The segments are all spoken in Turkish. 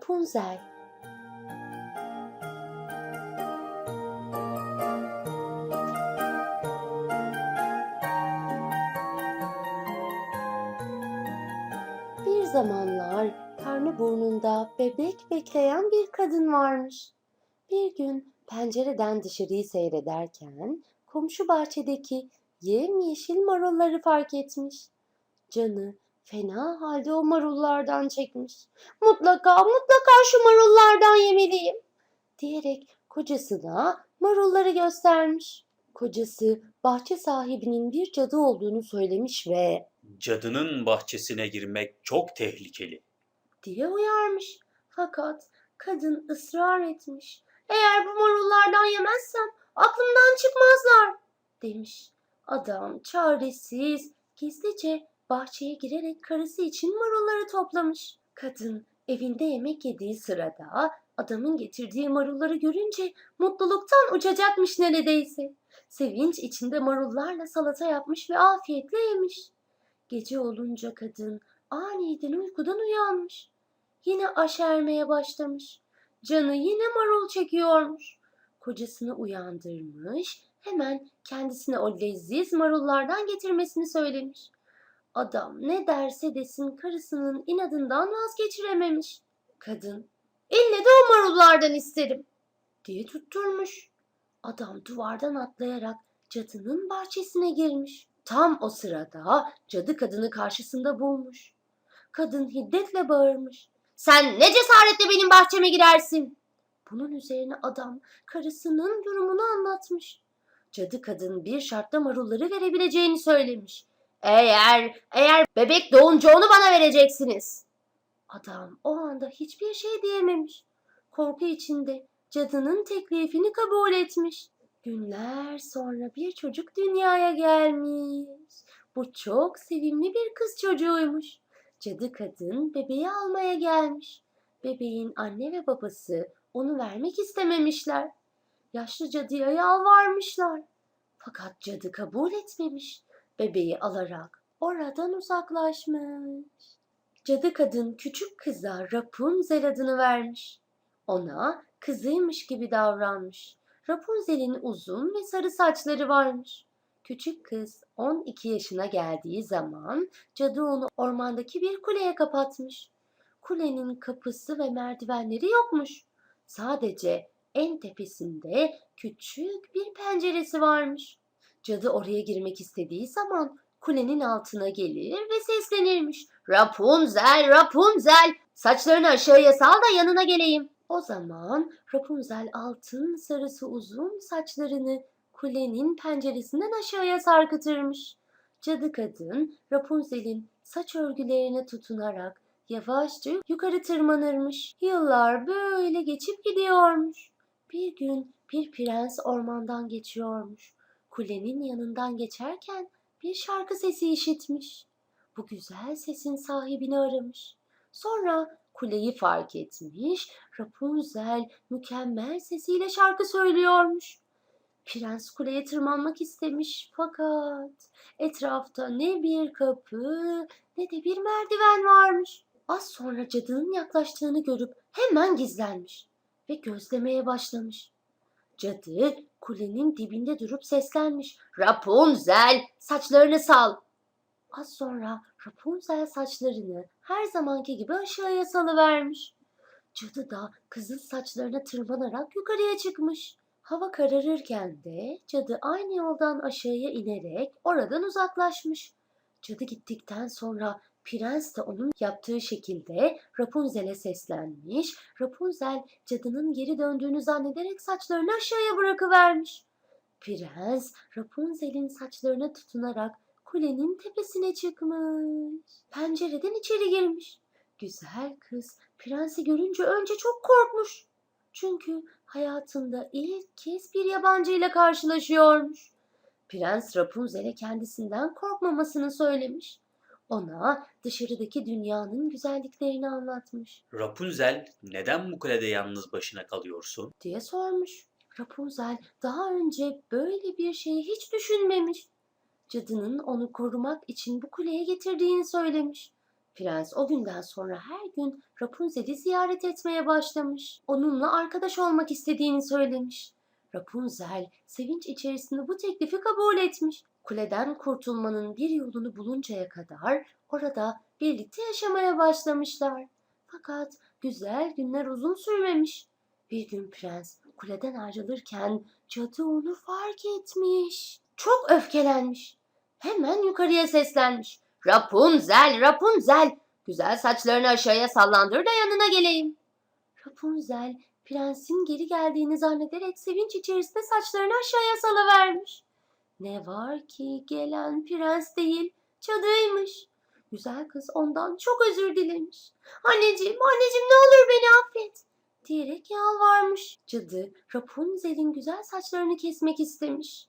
Rapunzel Bir zamanlar karnı burnunda bebek bekleyen bir kadın varmış. Bir gün pencereden dışarıyı seyrederken komşu bahçedeki yemyeşil marulları fark etmiş. Canı fena halde o marullardan çekmiş. Mutlaka mutlaka şu marullardan yemeliyim diyerek kocasına marulları göstermiş. Kocası bahçe sahibinin bir cadı olduğunu söylemiş ve Cadının bahçesine girmek çok tehlikeli. diye uyarmış. Fakat kadın ısrar etmiş. Eğer bu marullardan yemezsem aklımdan çıkmazlar demiş. Adam çaresiz gizlice bahçeye girerek karısı için marulları toplamış. Kadın evinde yemek yediği sırada adamın getirdiği marulları görünce mutluluktan uçacakmış neredeyse. Sevinç içinde marullarla salata yapmış ve afiyetle yemiş. Gece olunca kadın aniden uykudan uyanmış. Yine aşermeye başlamış. Canı yine marul çekiyormuş. Kocasını uyandırmış, hemen kendisine o leziz marullardan getirmesini söylemiş. Adam ne derse desin karısının inadından vazgeçirememiş. Kadın, ille de o marullardan isterim diye tutturmuş. Adam duvardan atlayarak cadının bahçesine girmiş. Tam o sırada cadı kadını karşısında bulmuş. Kadın hiddetle bağırmış. Sen ne cesaretle benim bahçeme girersin? Bunun üzerine adam karısının durumunu anlatmış. Cadı kadın bir şartla marulları verebileceğini söylemiş. Eğer, eğer bebek doğunca onu bana vereceksiniz. Adam o anda hiçbir şey diyememiş. Korku içinde cadının teklifini kabul etmiş. Günler sonra bir çocuk dünyaya gelmiş. Bu çok sevimli bir kız çocuğuymuş. Cadı kadın bebeği almaya gelmiş. Bebeğin anne ve babası onu vermek istememişler. Yaşlı cadıya yalvarmışlar. Fakat cadı kabul etmemiş. Bebeği alarak oradan uzaklaşmış. Cadı kadın küçük kıza Rapunzel adını vermiş. Ona kızıymış gibi davranmış. Rapunzel'in uzun ve sarı saçları varmış. Küçük kız 12 yaşına geldiği zaman cadı onu ormandaki bir kuleye kapatmış. Kulenin kapısı ve merdivenleri yokmuş. Sadece en tepesinde küçük bir penceresi varmış. Cadı oraya girmek istediği zaman kulenin altına gelir ve seslenirmiş. Rapunzel, Rapunzel, saçlarını aşağıya sal da yanına geleyim. O zaman Rapunzel altın sarısı uzun saçlarını kulenin penceresinden aşağıya sarkıtırmış. Cadı kadın Rapunzel'in saç örgülerine tutunarak yavaşça yukarı tırmanırmış. Yıllar böyle geçip gidiyormuş. Bir gün bir prens ormandan geçiyormuş. Kulenin yanından geçerken bir şarkı sesi işitmiş. Bu güzel sesin sahibini aramış. Sonra kuleyi fark etmiş. Rapunzel mükemmel sesiyle şarkı söylüyormuş. Prens kuleye tırmanmak istemiş fakat etrafta ne bir kapı ne de bir merdiven varmış. Az sonra cadının yaklaştığını görüp hemen gizlenmiş ve gözlemeye başlamış. Cadı kulenin dibinde durup seslenmiş. Rapunzel saçlarını sal. Az sonra Rapunzel saçlarını her zamanki gibi aşağıya salıvermiş. Cadı da kızıl saçlarına tırmanarak yukarıya çıkmış. Hava kararırken de cadı aynı yoldan aşağıya inerek oradan uzaklaşmış. Cadı gittikten sonra prens de onun yaptığı şekilde Rapunzel'e seslenmiş. Rapunzel cadının geri döndüğünü zannederek saçlarını aşağıya bırakıvermiş. Prens Rapunzel'in saçlarına tutunarak kulenin tepesine çıkmış. Pencereden içeri girmiş. Güzel kız prensi görünce önce çok korkmuş. Çünkü hayatında ilk kez bir yabancı ile karşılaşıyormuş. Prens Rapunzel'e kendisinden korkmamasını söylemiş. Ona dışarıdaki dünyanın güzelliklerini anlatmış Rapunzel neden bu kulede yalnız başına kalıyorsun? diye sormuş. Rapunzel daha önce böyle bir şeyi hiç düşünmemiş. Cadının onu korumak için bu kuleye getirdiğini söylemiş. Prens o günden sonra her gün Rapunzel'i ziyaret etmeye başlamış. Onunla arkadaş olmak istediğini söylemiş. Rapunzel sevinç içerisinde bu teklifi kabul etmiş. Kuleden kurtulmanın bir yolunu buluncaya kadar orada birlikte yaşamaya başlamışlar. Fakat güzel günler uzun sürmemiş. Bir gün prens kuleden ayrılırken cadı onu fark etmiş. Çok öfkelenmiş. Hemen yukarıya seslenmiş. Rapunzel, Rapunzel, güzel saçlarını aşağıya sallandır da yanına geleyim. Rapunzel, prensin geri geldiğini zannederek sevinç içerisinde saçlarını aşağıya salıvermiş. Ne var ki gelen prens değil, cadıymış. Güzel kız ondan çok özür dilemiş. Anneciğim, anneciğim ne olur beni affet diyerek yalvarmış. Cadı Rapunzel'in güzel saçlarını kesmek istemiş.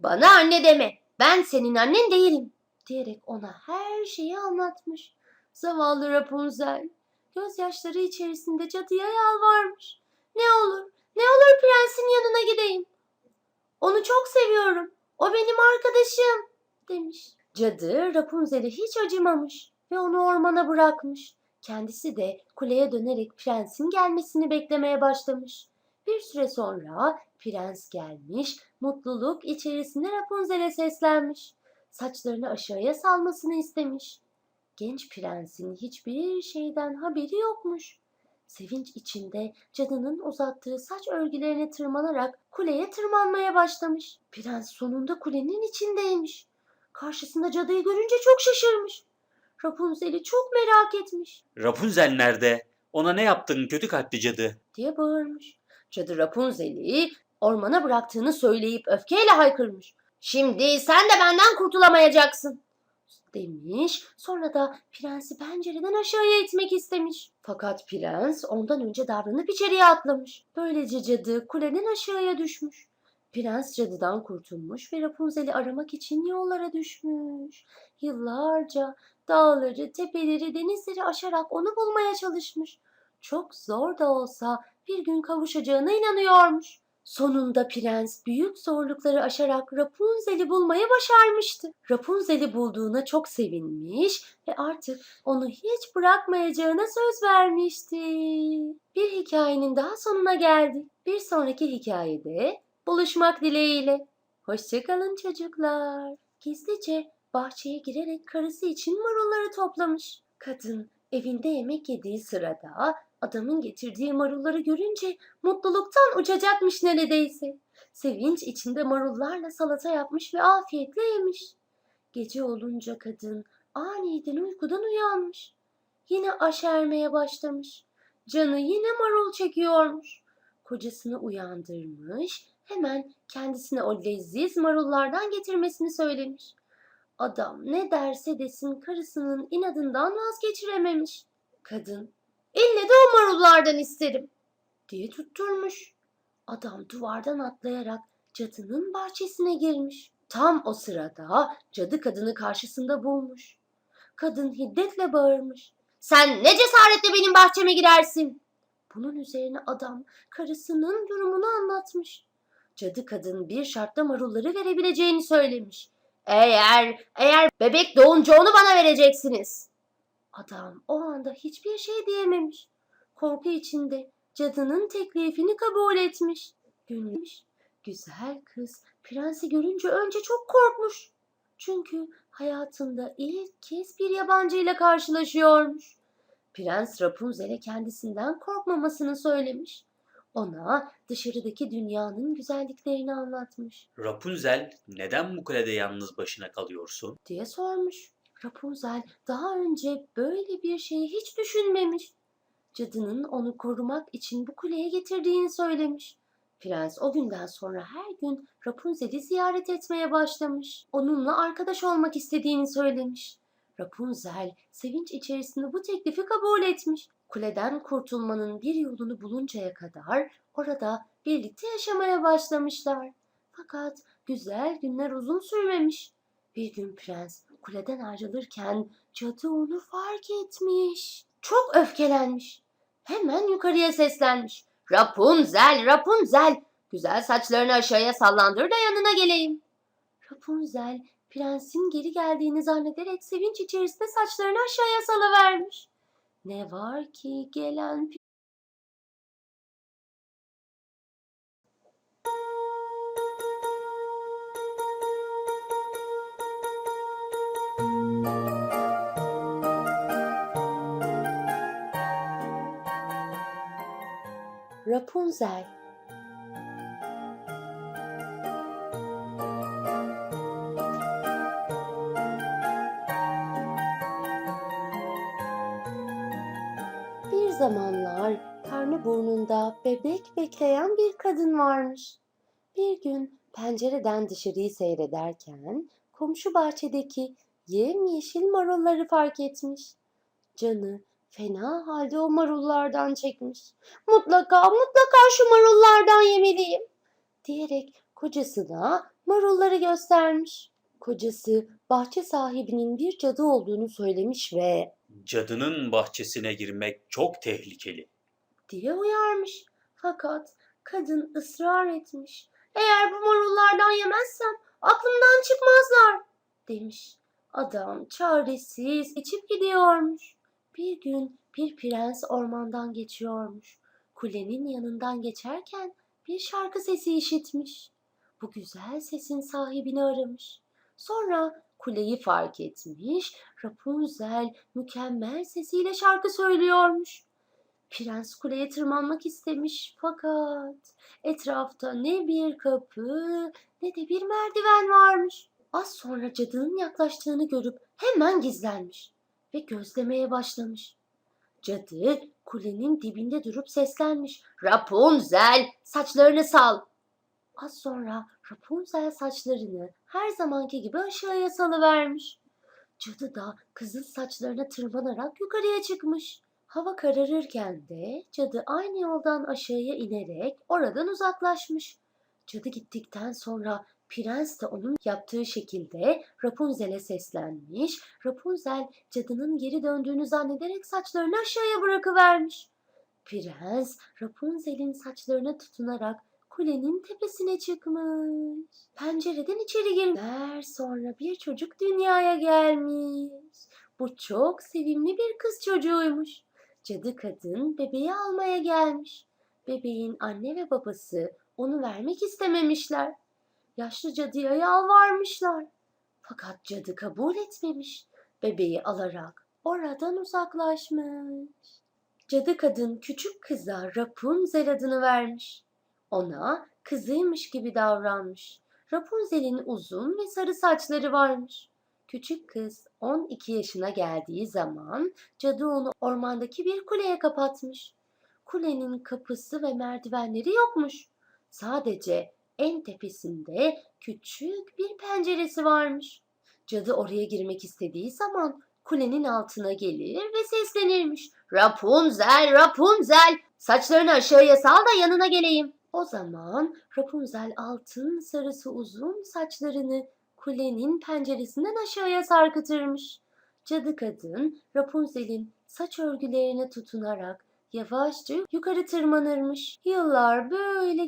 Bana anne deme, ben senin annen değilim diyerek ona her şeyi anlatmış. Zavallı Rapunzel gözyaşları içerisinde cadıya yalvarmış. Ne olur, ne olur prensin yanına gideyim. Onu çok seviyorum. O benim arkadaşım demiş. Cadı Rapunzel'e hiç acımamış ve onu ormana bırakmış. Kendisi de kuleye dönerek prensin gelmesini beklemeye başlamış. Bir süre sonra prens gelmiş, mutluluk içerisinde Rapunzel'e seslenmiş. Saçlarını aşağıya salmasını istemiş. Genç prensin hiçbir şeyden haberi yokmuş. Sevinç içinde cadının uzattığı saç örgülerine tırmanarak kuleye tırmanmaya başlamış. Prens sonunda kulenin içindeymiş. Karşısında cadıyı görünce çok şaşırmış. Rapunzel'i çok merak etmiş Rapunzel nerede? Ona ne yaptın kötü kalpli cadı? diye bağırmış. Cadı Rapunzel'i ormana bıraktığını söyleyip öfkeyle haykırmış. Şimdi sen de benden kurtulamayacaksın demiş. Sonra da prensi pencereden aşağıya itmek istemiş. Fakat prens ondan önce davranıp içeriye atlamış. Böylece cadı kuleden aşağıya düşmüş. Prens cadıdan kurtulmuş ve Rapunzel'i aramak için yollara düşmüş. Yıllarca dağları, tepeleri, denizleri aşarak onu bulmaya çalışmış. Çok zor da olsa bir gün kavuşacağına inanıyormuş. Sonunda prens büyük zorlukları aşarak Rapunzel'i bulmayı başarmıştı. Rapunzel'i bulduğuna çok sevinmiş ve artık onu hiç bırakmayacağına söz vermişti. Bir hikayenin daha sonuna geldik. Bir sonraki hikayede buluşmak dileğiyle. Hoşçakalın çocuklar. Gizlice bahçeye girerek karısı için marulları toplamış. Kadın evinde yemek yediği sırada adamın getirdiği marulları görünce mutluluktan uçacakmış neredeyse. Sevinç içinde marullarla salata yapmış ve afiyetle yemiş. Gece olunca kadın aniden uykudan uyanmış. Yine aşermeye başlamış. Canı yine marul çekiyormuş. Kocasını uyandırmış, hemen kendisine o leziz marullardan getirmesini söylemiş. Adam ne derse desin karısının inadından vazgeçirememiş. Kadın, ille de o marullardan isterim diye tutturmuş. Adam duvardan atlayarak cadının bahçesine girmiş. Tam o sırada cadı kadını karşısında bulmuş. Kadın hiddetle bağırmış. Sen ne cesaretle benim bahçeme girersin? Bunun üzerine adam karısının durumunu anlatmış. Cadı kadın bir şartla marulları verebileceğini söylemiş. Eğer, eğer bebek doğunca onu bana vereceksiniz. Adam o anda hiçbir şey diyememiş. Korku içinde cadının teklifini kabul etmiş. Gülmüş. Güzel kız prensi görünce önce çok korkmuş. Çünkü hayatında ilk kez bir yabancıyla karşılaşıyormuş. Prens Rapunzel'e kendisinden korkmamasını söylemiş. Ona dışarıdaki dünyanın güzelliklerini anlatmış Rapunzel neden bu kulede yalnız başına kalıyorsun? diye sormuş. Rapunzel daha önce böyle bir şeyi hiç düşünmemiş. Cadının onu korumak için bu kuleye getirdiğini söylemiş. Prens o günden sonra her gün Rapunzel'i ziyaret etmeye başlamış. Onunla arkadaş olmak istediğini söylemiş. Rapunzel sevinç içerisinde bu teklifi kabul etmiş. Kuleden kurtulmanın bir yolunu buluncaya kadar orada birlikte yaşamaya başlamışlar. Fakat güzel günler uzun sürmemiş. Bir gün prens kuleden ayrılırken cadı onu fark etmiş. Çok öfkelenmiş. Hemen yukarıya seslenmiş. Rapunzel, Rapunzel, güzel saçlarını aşağıya sallandır da yanına geleyim. Rapunzel prensin geri geldiğini zannederek sevinç içerisinde saçlarını aşağıya salıvermiş. Ne var ki gelen Rapunzel Bir zamanlar karnı burnunda bebek bekleyen bir kadın varmış. Bir gün pencereden dışarıyı seyrederken komşu bahçedeki yemyeşil marulları fark etmiş. Canı fena halde o marullardan çekmiş. Mutlaka mutlaka şu marullardan yemeliyim diyerek kocasına marulları göstermiş. Kocası bahçe sahibinin bir cadı olduğunu söylemiş ve Cadının bahçesine girmek çok tehlikeli. diye uyarmış. Fakat kadın ısrar etmiş. Eğer bu marullardan yemezsem aklımdan çıkmazlar demiş. Adam çaresiz içip gidiyormuş. Bir gün bir prens ormandan geçiyormuş. Kulenin yanından geçerken bir şarkı sesi işitmiş. Bu güzel sesin sahibini aramış. Sonra kuleyi fark etmiş. Rapunzel mükemmel sesiyle şarkı söylüyormuş. Prens kuleye tırmanmak istemiş fakat etrafta ne bir kapı ne de bir merdiven varmış. Az sonra cadının yaklaştığını görüp hemen gizlenmiş ve gözlemeye başlamış. Cadı kulenin dibinde durup seslenmiş. Rapunzel saçlarını sal. Az sonra Rapunzel saçlarını her zamanki gibi aşağıya salıvermiş. Cadı da kızıl saçlarına tırmanarak yukarıya çıkmış. Hava kararırken de cadı aynı yoldan aşağıya inerek oradan uzaklaşmış. Cadı gittikten sonra prens de onun yaptığı şekilde Rapunzel'e seslenmiş. Rapunzel cadının geri döndüğünü zannederek saçlarını aşağıya bırakıvermiş. Prens Rapunzel'in saçlarına tutunarak kulenin tepesine çıkmış. Pencereden içeri girmiş. Sonra bir çocuk dünyaya gelmiş. Bu çok sevimli bir kız çocuğuymuş. Cadı kadın bebeği almaya gelmiş. Bebeğin anne ve babası onu vermek istememişler. Yaşlı cadıya yalvarmışlar. Fakat cadı kabul etmemiş. Bebeği alarak oradan uzaklaşmış. Cadı kadın küçük kıza Rapunzel adını vermiş. Ona kızıymış gibi davranmış. Rapunzel'in uzun ve sarı saçları varmış. Küçük kız 12 yaşına geldiği zaman cadı onu ormandaki bir kuleye kapatmış. Kulenin kapısı ve merdivenleri yokmuş. Sadece en tepesinde küçük bir penceresi varmış. Cadı oraya girmek istediği zaman kulenin altına gelir ve seslenirmiş. Rapunzel, Rapunzel, saçlarını aşağıya sal da yanına geleyim. O zaman Rapunzel altın sarısı uzun saçlarını kulenin penceresinden aşağıya sarkıtırmış. Cadı kadın Rapunzel'in saç örgülerine tutunarak yavaşça yukarı tırmanırmış. Yıllar böyle